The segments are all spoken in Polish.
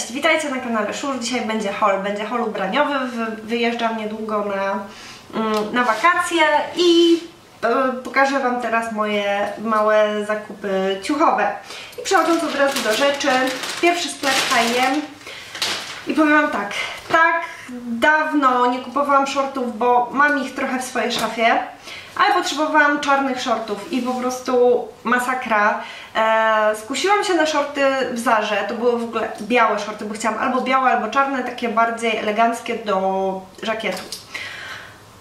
Cześć, witajcie na kanale Szur. Dzisiaj będzie haul, będzie haul ubraniowy. Wyjeżdżam niedługo na, mm, na wakacje i e, pokażę Wam teraz moje małe zakupy ciuchowe. I przechodząc od razu do rzeczy, pierwszy sklep H&M i powiem Wam tak, tak dawno nie kupowałam shortów, bo mam ich trochę w swojej szafie, ale potrzebowałam czarnych shortów i po prostu masakra. E, skusiłam się na shorty w Zarze, to były w ogóle białe shorty, bo chciałam albo białe, albo czarne, takie bardziej eleganckie do żakietu.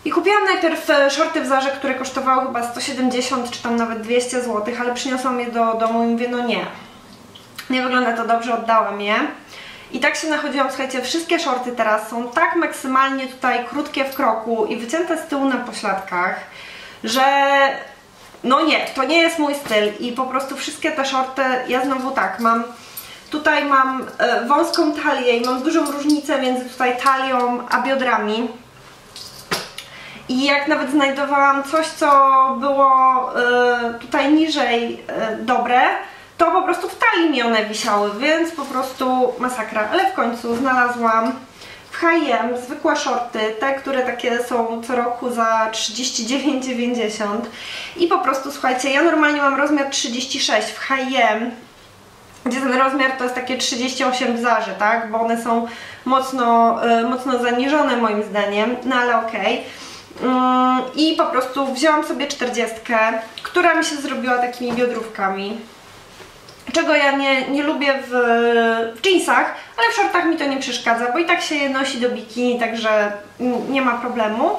I kupiłam najpierw e, shorty w Zarze, które kosztowały chyba 170 czy tam nawet 200 zł, ale przyniosłam je do domu i mówię, no nie, nie wygląda to dobrze, oddałam je. I tak się nachodziłam, słuchajcie, wszystkie shorty teraz są tak maksymalnie tutaj krótkie w kroku i wycięte z tyłu na pośladkach, że no nie, to nie jest mój styl i po prostu wszystkie te shorty, ja znowu tak, mam tutaj mam e, wąską talię i mam dużą różnicę między tutaj talią a biodrami. I jak nawet znajdowałam coś, co było e, tutaj niżej e, dobre, to po prostu w talii mi one wisiały, więc po prostu masakra, ale w końcu znalazłam H&M zwykłe shorty, te, które takie są co roku za 39,90 i po prostu słuchajcie, ja normalnie mam rozmiar 36 w H&M gdzie ten rozmiar to jest takie 38 w Zarze, tak, bo one są mocno, yy, mocno zaniżone moim zdaniem, no ale okej. Okay. Mm, I po prostu wzięłam sobie 40, która mi się zrobiła takimi biodrówkami czego ja nie, nie lubię w, w jeansach, ale w shortach mi to nie przeszkadza, bo i tak się je nosi do bikini, także nie ma problemu.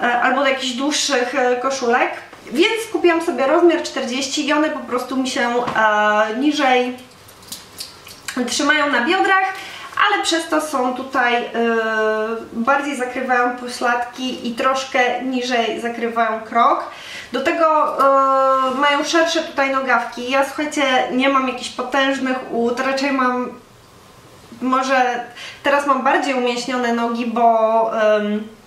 E, albo do jakichś dłuższych e, koszulek. Więc kupiłam sobie rozmiar 40 i one po prostu mi się e, niżej trzymają na biodrach, ale przez to są tutaj e, bardziej zakrywają pośladki i troszkę niżej zakrywają krok. Do tego yy, mają szersze tutaj nogawki. Ja słuchajcie, nie mam jakichś potężnych ud, raczej mam może teraz mam bardziej umięśnione nogi, bo yy,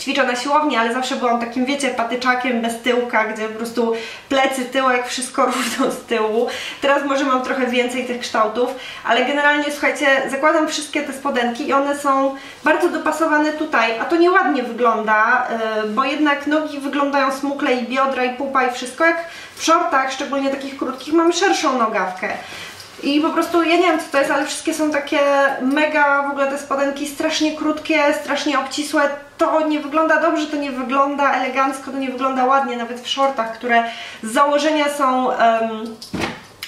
ćwiczę na siłowni, ale zawsze byłam takim, wiecie, patyczakiem bez tyłka, gdzie po prostu plecy, tyłek, wszystko równo z tyłu. Teraz może mam trochę więcej tych kształtów, ale generalnie, słuchajcie, zakładam wszystkie te spodenki i one są bardzo dopasowane tutaj, a to nieładnie wygląda, y, bo jednak nogi wyglądają smukle i biodra i pupa i wszystko, jak w shortach, szczególnie takich krótkich, mamy szerszą nogawkę. I po prostu, ja nie wiem co to jest, ale wszystkie są takie mega, w ogóle te spodenki strasznie krótkie, strasznie obcisłe. To nie wygląda dobrze, to nie wygląda elegancko, to nie wygląda ładnie, nawet w shortach, które z założenia są... Um,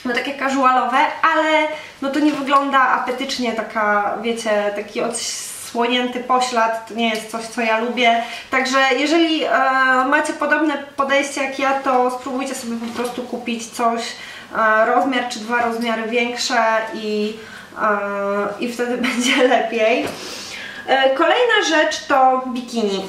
no takie casualowe, ale no to nie wygląda apetycznie, taka, wiecie, taki odsłonięty poślad, to nie jest coś, co ja lubię. Także jeżeli e, macie podobne podejście jak ja, to spróbujcie sobie po prostu kupić coś, rozmiar czy dwa rozmiary większe i, i wtedy będzie lepiej. E, kolejna rzecz to bikini.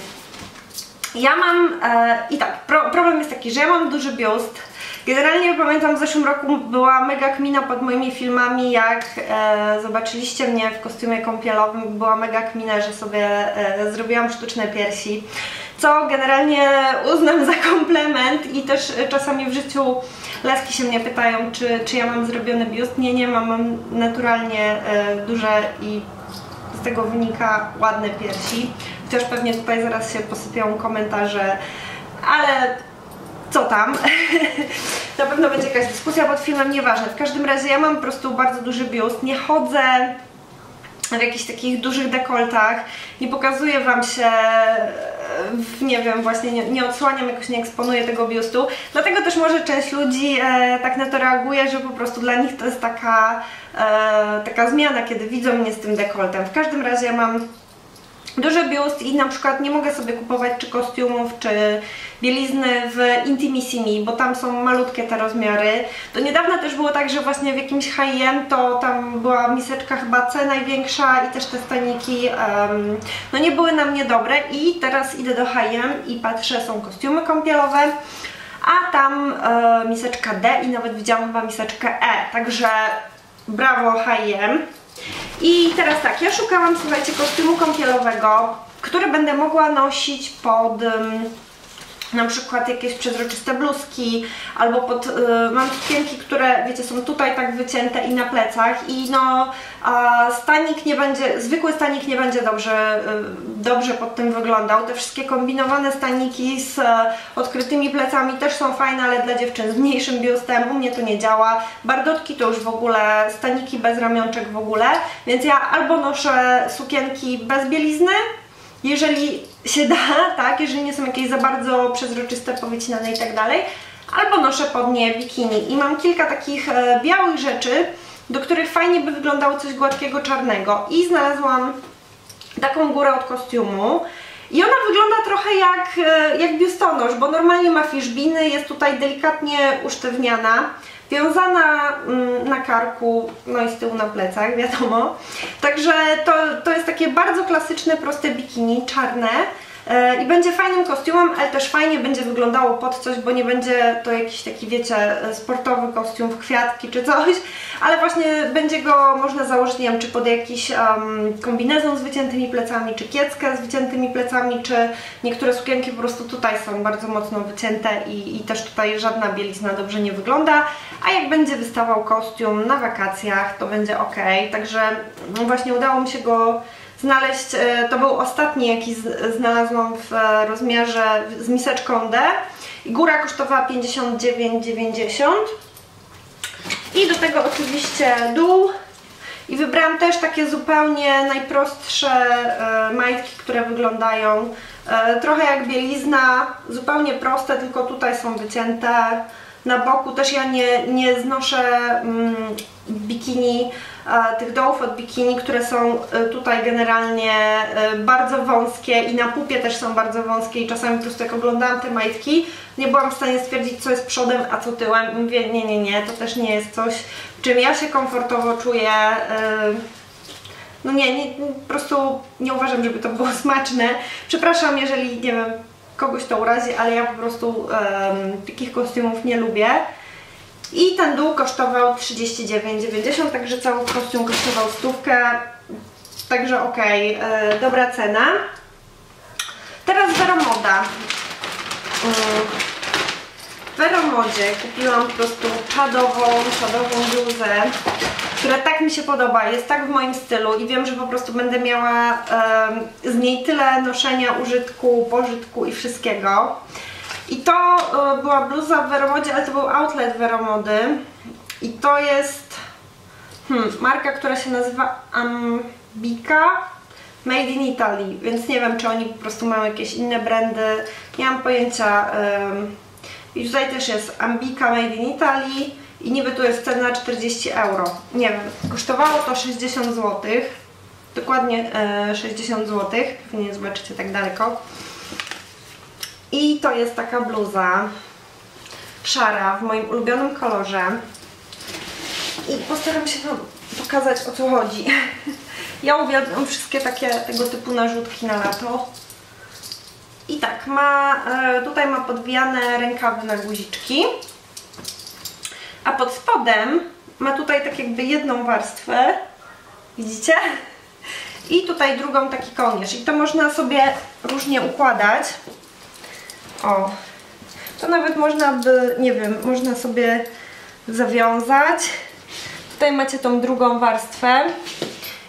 Ja mam, e, i tak, pro, problem jest taki, że ja mam duży biust. Generalnie pamiętam w zeszłym roku była mega kmina pod moimi filmami, jak e, zobaczyliście mnie w kostiumie kąpielowym, była mega kmina, że sobie e, zrobiłam sztuczne piersi, co generalnie uznam za komplement i też czasami w życiu Laski się mnie pytają, czy, czy ja mam zrobiony biust. Nie, nie mam, mam naturalnie e, duże i z tego wynika ładne piersi. Chociaż pewnie tutaj zaraz się posypią komentarze, ale co tam? Na pewno będzie jakaś dyskusja pod filmem, nieważne. W każdym razie ja mam po prostu bardzo duży biust, nie chodzę w jakichś takich dużych dekoltach, nie pokazuję Wam się nie wiem, właśnie nie, nie odsłaniam, jakoś nie eksponuję tego biustu. Dlatego też może część ludzi e, tak na to reaguje, że po prostu dla nich to jest taka, e, taka zmiana, kiedy widzą mnie z tym dekoltem. W każdym razie mam duży biust i na przykład nie mogę sobie kupować czy kostiumów, czy bielizny w Intimissimi, bo tam są malutkie te rozmiary. Do niedawna też było tak, że właśnie w jakimś high-end to tam była miseczka chyba C największa i też te staniki um, no nie były na mnie dobre i teraz idę do high-end i patrzę, są kostiumy kąpielowe, a tam e, miseczka D i nawet widziałam chyba miseczkę E, także brawo H&M. I teraz tak, ja szukałam, słuchajcie, kostiumu kąpielowego, który będę mogła nosić pod, na przykład jakieś przezroczyste bluzki, albo pod, y, mam sukienki, które wiecie, są tutaj tak wycięte i na plecach i no a stanik nie będzie, zwykły stanik nie będzie dobrze, y, dobrze pod tym wyglądał. Te wszystkie kombinowane staniki z y, odkrytymi plecami też są fajne, ale dla dziewczyn z mniejszym biustem u mnie to nie działa. Bardotki to już w ogóle, staniki bez ramionczek w ogóle, więc ja albo noszę sukienki bez bielizny, jeżeli się da, tak, jeżeli nie są jakieś za bardzo przezroczyste, powycinane i tak dalej, albo noszę pod nie bikini. I mam kilka takich e, białych rzeczy, do których fajnie by wyglądało coś gładkiego, czarnego. I znalazłam taką górę od kostiumu. I ona wygląda trochę jak, e, jak biustonosz, bo normalnie ma fiszbiny, jest tutaj delikatnie usztywniana, wiązana mm, na karku, no i z tyłu na plecach, wiadomo. Także to, to jest takie bardzo klasyczne, proste bikini, czarne. E, I będzie fajnym kostiumem, ale też fajnie będzie wyglądało pod coś, bo nie będzie to jakiś taki, wiecie, sportowy kostium w kwiatki czy coś, ale właśnie będzie go można założyć, nie wiem, czy pod jakiś um, kombinezon z wyciętymi plecami, czy kieckę z wyciętymi plecami, czy niektóre sukienki po prostu tutaj są bardzo mocno wycięte i, i też tutaj żadna bielizna dobrze nie wygląda, a jak będzie wystawał kostium na wakacjach, to będzie ok, także właśnie udało mi się go znaleźć, e, to był ostatni jaki znalazłam w e, rozmiarze z miseczką D. I góra kosztowała 59,90 i do tego oczywiście dół. I wybrałam też takie zupełnie najprostsze e, majtki, które wyglądają trochę jak bielizna, zupełnie proste, tylko tutaj są wycięte. Na boku. Też ja nie, nie znoszę mm, bikini tych dołów od bikini, które są e, tutaj generalnie e, bardzo wąskie i na pupie też są bardzo wąskie i czasami po prostu jak oglądałam te majtki, nie byłam w stanie stwierdzić co jest przodem, a co tyłem. Mówię, nie, nie, nie, to też nie jest coś, czym ja się komfortowo czuję. E, no nie, nie, po prostu nie uważam, żeby to było smaczne. Przepraszam, jeżeli, nie wiem, kogoś to urazi, ale ja po prostu um, takich kostiumów nie lubię. I ten dół kosztował 39,90, także cały kostium kosztował stówkę, także ok, yy, dobra cena. Teraz Veromoda. Yy, w Veromodzie kupiłam po prostu czadową, czadową bluzę, która tak mi się podoba, jest tak w moim stylu i wiem, że po prostu będę miała z niej tyle noszenia, użytku, pożytku i wszystkiego. I to y, była bluza w Veromodzie, ale to był outlet Veromody. I to jest hmm, marka, która się nazywa Ambika Made in Italy, więc nie wiem, czy oni po prostu mają jakieś inne brandy. Nie mam pojęcia. I tutaj też jest Ambika Made in Italy i niby tu jest cena 40 euro. Nie wiem, kosztowało to 60 zł. Dokładnie 60 zł. Pewnie nie zobaczycie tak daleko. I to jest taka bluza szara w moim ulubionym kolorze. I postaram się Wam pokazać o co chodzi. Ja uwielbiam wszystkie takie tego typu narzutki na lato. I tak, ma, e, tutaj ma podwijane rękawy na guziczki. A pod spodem ma tutaj tak jakby jedną warstwę. Widzicie? I tutaj drugą taki kołnierz. I to można sobie różnie układać. O, to nawet można by, nie wiem, można sobie zawiązać. Tutaj macie tą drugą warstwę.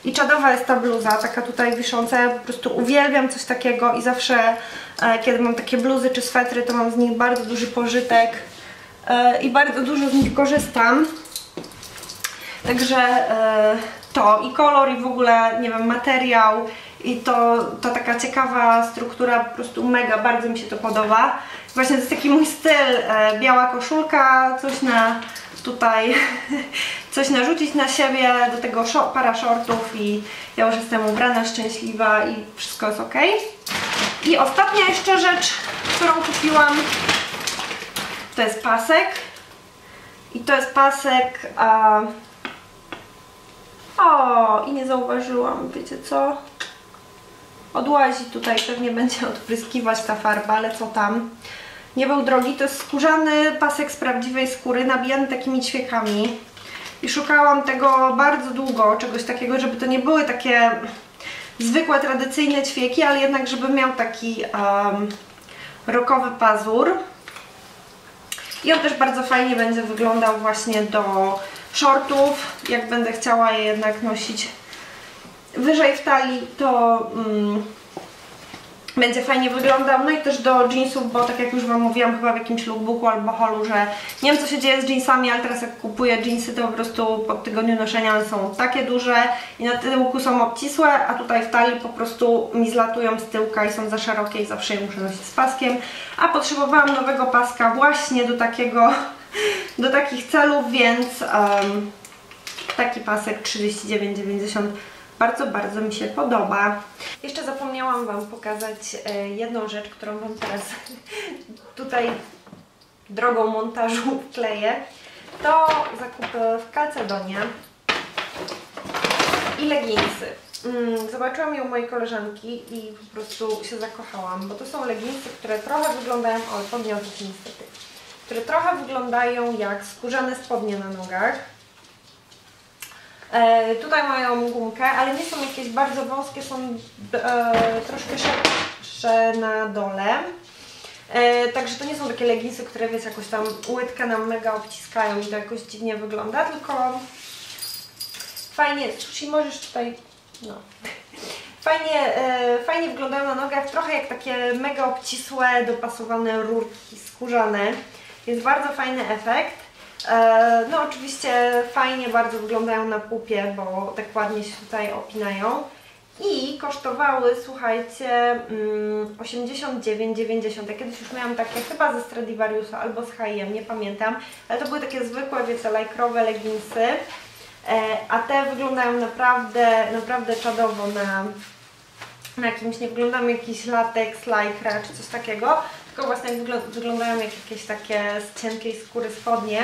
I czadowa jest ta bluza, taka tutaj wisząca. Ja po prostu uwielbiam coś takiego i zawsze, e, kiedy mam takie bluzy czy swetry, to mam z nich bardzo duży pożytek e, i bardzo dużo z nich korzystam. Także e, to i kolor i w ogóle, nie wiem, materiał i to, to taka ciekawa struktura, po prostu mega, bardzo mi się to podoba. Właśnie to jest taki mój styl, e, biała koszulka, coś na tutaj, coś narzucić na siebie, do tego para shortów i ja już jestem ubrana, szczęśliwa i wszystko jest ok. I ostatnia jeszcze rzecz, którą kupiłam, to jest pasek. I to jest pasek... A... O, i nie zauważyłam, wiecie co? Odłazi tutaj, pewnie będzie odpryskiwać ta farba, ale co tam. Nie był drogi, to jest skórzany pasek z prawdziwej skóry, nabijany takimi ćwiekami. I szukałam tego bardzo długo, czegoś takiego, żeby to nie były takie zwykłe, tradycyjne ćwieki, ale jednak żeby miał taki um, rokowy pazur. I on też bardzo fajnie będzie wyglądał właśnie do shortów, jak będę chciała je jednak nosić wyżej w talii, to mm, będzie fajnie wyglądał. No i też do jeansów, bo tak jak już Wam mówiłam chyba w jakimś lookbooku albo holu, że nie wiem co się dzieje z jeansami, ale teraz jak kupuję jeansy, to po prostu po tygodniu noszenia one są takie duże i na tyłku są obcisłe, a tutaj w talii po prostu mi zlatują z tyłka i są za szerokie i zawsze je muszę nosić z paskiem. A potrzebowałam nowego paska właśnie do takiego, do takich celów, więc um, taki pasek 39,90 bardzo, bardzo mi się podoba. Jeszcze zapomniałam Wam pokazać e, jedną rzecz, którą Wam teraz tutaj drogą montażu wkleję. To zakupy w Calcedonie i leginsy. Mm, zobaczyłam je u mojej koleżanki i po prostu się zakochałam, bo to są leginsy, które trochę wyglądają, o podniosę niestety, które trochę wyglądają jak skórzane spodnie na nogach E, tutaj mają gumkę, ale nie są jakieś bardzo wąskie, są e, troszkę szersze na dole. E, także to nie są takie leginsy, które wiecie, jakoś tam łydkę nam mega obciskają i to jakoś dziwnie wygląda, tylko fajnie, sushi możesz tutaj, no, fajnie, e, fajnie wyglądają na nogach, trochę jak takie mega obcisłe, dopasowane rurki skórzane, więc bardzo fajny efekt. E, no oczywiście fajnie bardzo wyglądają na pupie, bo tak ładnie się tutaj opinają. I kosztowały, słuchajcie, 89,90. Mm, ja kiedyś już miałam takie chyba ze Stradivariusa albo z H&M, nie pamiętam. Ale to były takie zwykłe, wiecie, lajkrowe leginsy. E, a te wyglądają naprawdę, naprawdę czadowo na, na jakimś, nie wyglądają jakiś latex, lycra czy coś takiego. Tylko właśnie wyglądają jak jakieś takie z cienkiej skóry spodnie.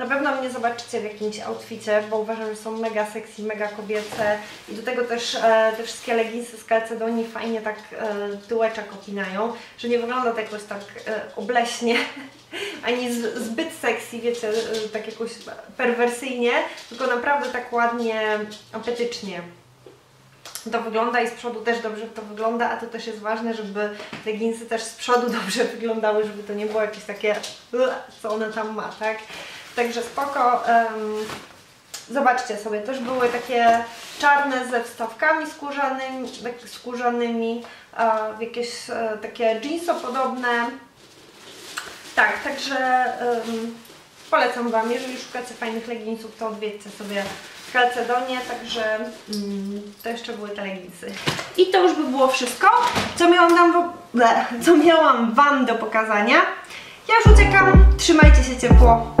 Na pewno mnie zobaczycie w jakimś outficie, bo uważam, że są mega sexy, mega kobiece i do tego też e, te wszystkie leginsy z Calcedonii fajnie tak e, tyłeczek opinają, że nie wygląda to jakoś tak e, obleśnie, ani z, zbyt sexy, wiecie, e, tak jakoś perwersyjnie, tylko naprawdę tak ładnie, apetycznie to wygląda i z przodu też dobrze to wygląda, a to też jest ważne, żeby leginsy też z przodu dobrze wyglądały, żeby to nie było jakieś takie co ona tam ma, tak? Także spoko. Zobaczcie sobie, też były takie czarne ze wstawkami skórzanymi, tak skórzanymi jakieś uh, takie jeansopodobne. Tak, także um, polecam Wam, jeżeli szukacie fajnych leginsów, to odwiedźcie sobie Calcedonie, także um, to jeszcze były te leginsy. I to już by było wszystko, co miałam, nam co miałam Wam do pokazania. Ja już uciekam, trzymajcie się ciepło.